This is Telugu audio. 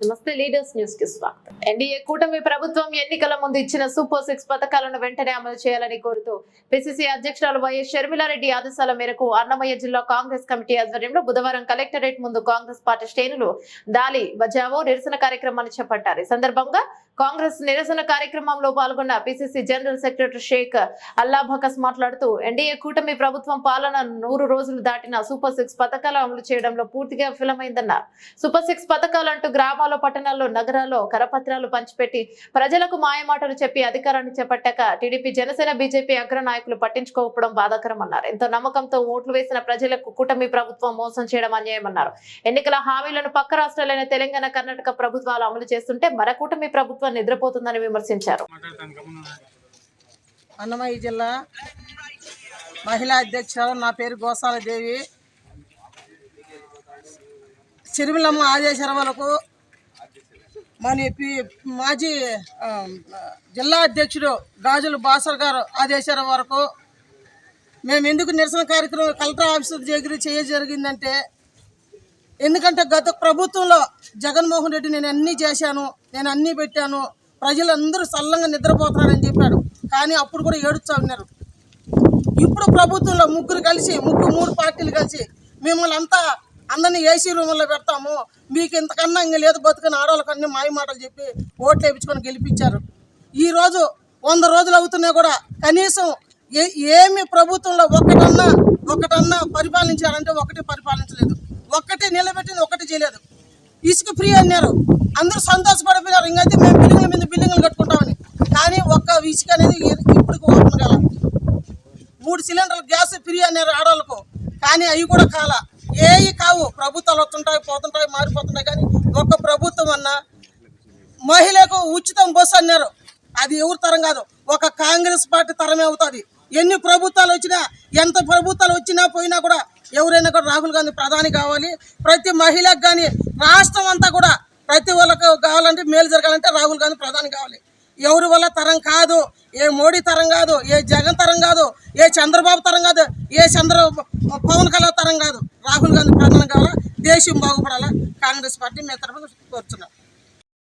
నమస్తే లీడర్స్ న్యూస్కి స్వాగతం. ఎన్డీఏ కూటమి ప్రభుత్వం ఎన్నికల ముందు ఇచ్చిన సూపర్ సిక్స్ పథకాలను వెంటనే అమలు చేయాలని కోరుతూ పిసిసి అధ్యక్షురాలు వైఎస్ షర్మిలారెడ్డి ఆదేశాల మేరకు అన్నమయ్య జిల్లా కాంగ్రెస్ కమిటీ ఆధ్వర్యంలో బుధవారం కలెక్టరేట్ ముందు కాంగ్రెస్ పార్టీ శ్రేణులు దాలి బజావో నిరసన కార్యక్రమాన్ని చేపట్టారు. ఈ సందర్భంగా కాంగ్రెస్ నిరసన కార్యక్రమంలో పాల్గొన్న PCC general secretary Sheikh Allabakash మాట్లాడుతూ ఎన్డీఏ కూటమి ప్రభుత్వం పాలన నూరు రోజులు దాటిన సూపర్ సిక్స్ పథకాలు అమలు చేయడంలో పూర్తిగా విఫలమైందన్నారు. సూపర్ సిక్స్ పథకాలంటూ గ్రామాల్లో పట్టణాల్లో నగరాల్లో కరపత్రాలు పంచిపెట్టి ప్రజలకు మాయమాటలు చెప్పి అధికారాన్ని చేపట్టాక టీడీపీ జనసేన బీజేపీ అగ్ర నాయకులు పట్టించుకోకపోవడం బాధాకరం అన్నారు ఎంతో నమ్మకంతో ఓట్లు వేసిన ప్రజలకు కూటమి ప్రభుత్వం మోసం చేయడం అన్యాయమన్నారు. ఎన్నికల హామీలను పక్క రాష్ట్రాలైన తెలంగాణ కర్ణాటక ప్రభుత్వాలు అమలు చేస్తుంటే మన కూటమి ప్రభుత్వం నిద్రపోతుందని విమర్శించారు. అన్నమయ్య జిల్లా మహిళా అధ్యక్షురాలు నా పేరు గోసాల దేవి చిరుమిలమ్మ ఆదేశాల వరకు మన మాజీ జిల్లా అధ్యక్షుడు గాజుల బాసర్ గారు ఆదేశాల వరకు మేము ఎందుకు నిరసన కార్యక్రమం కలెక్టర్ ఆఫీసర్ దగ్గర చేయ జరిగిందంటే ఎందుకంటే గత ప్రభుత్వంలో జగన్మోహన్ రెడ్డి నేను అన్నీ చేశాను నేను అన్నీ పెట్టాను ప్రజలందరూ సల్లంగా నిద్రపోతున్నారని చెప్పాడు. కానీ అప్పుడు కూడా ఏడుస్తా ఉన్నారు. ఇప్పుడు ప్రభుత్వంలో ముగ్గురు కలిసి ముగ్గురు మూడు పార్టీలు కలిసి మిమ్మల్ని అంతా అందరినీ ఏసీ రూముల్లో పెడతాము. మీకు ఇంతకన్నా ఇంక లేదు బతుకుని ఆడవాళ్ళకన్నీ మాయ మాటలు చెప్పి ఓట్లు వేయించుకొని గెలిపించారు. ఈరోజు వంద రోజులు అవుతున్నా కూడా కనీసం ఏ ఏమి ప్రభుత్వంలో ఒకటన్నా ఒకటన్నా పరిపాలించారంటే ఒకటి పరిపాలించలేదు. ఒకటి నిలబెట్టింది ఒకటి చేయలేదు. ఇసుక ఫ్రీ అన్నారు. అందరూ సంతోషపడిపోయారు ఇంకైతే మేము బిల్డింగ్ల మీద బిల్డింగ్లు కట్టుకుంటామని. కానీ ఒక్క ఇసుక అనేది ఇప్పటికి ఓపెన్ కాల. మూడు సిలిండర్లు గ్యాస్ ఫ్రీ అన్నారు ఆడవాళ్ళకు కానీ అవి కూడా కాల. ఏవి కావు. ప్రభుత్వాలు వస్తుంటాయి పోతుంటాయి మారిపోతుంటాయి. కానీ ఒక్క ప్రభుత్వం అన్నా మహిళకు ఉచితం బస్సు అన్నారు. అది ఎవరి తరం కాదు. ఒక కాంగ్రెస్ పార్టీ తరమే అవుతుంది. ఎన్ని ప్రభుత్వాలు వచ్చినా ఎంత ప్రభుత్వాలు వచ్చినా పోయినా కూడా ఎవరైనా కూడా రాహుల్ గాంధీ ప్రధాని కావాలి. ప్రతి మహిళకు కానీ రాష్ట్రం అంతా కూడా ప్రతి వాళ్ళకు కావాలంటే మేలు జరగాలంటే రాహుల్ గాంధీ ప్రధాని కావాలి. ఎవరి వల్ల తరం కాదు ఏ మోడీ తరం కాదు ఏ జగన్ తరం కాదు ఏ చంద్రబాబు తరం కాదు ఏ చంద్ర పవన్ కళ్యాణ్ తరం కాదు. రాహుల్ గాంధీ ప్రధాని కావాలా? దేశం బాగుపడాలా? కాంగ్రెస్ పార్టీ మీ తరఫున కోరుతున్నాం.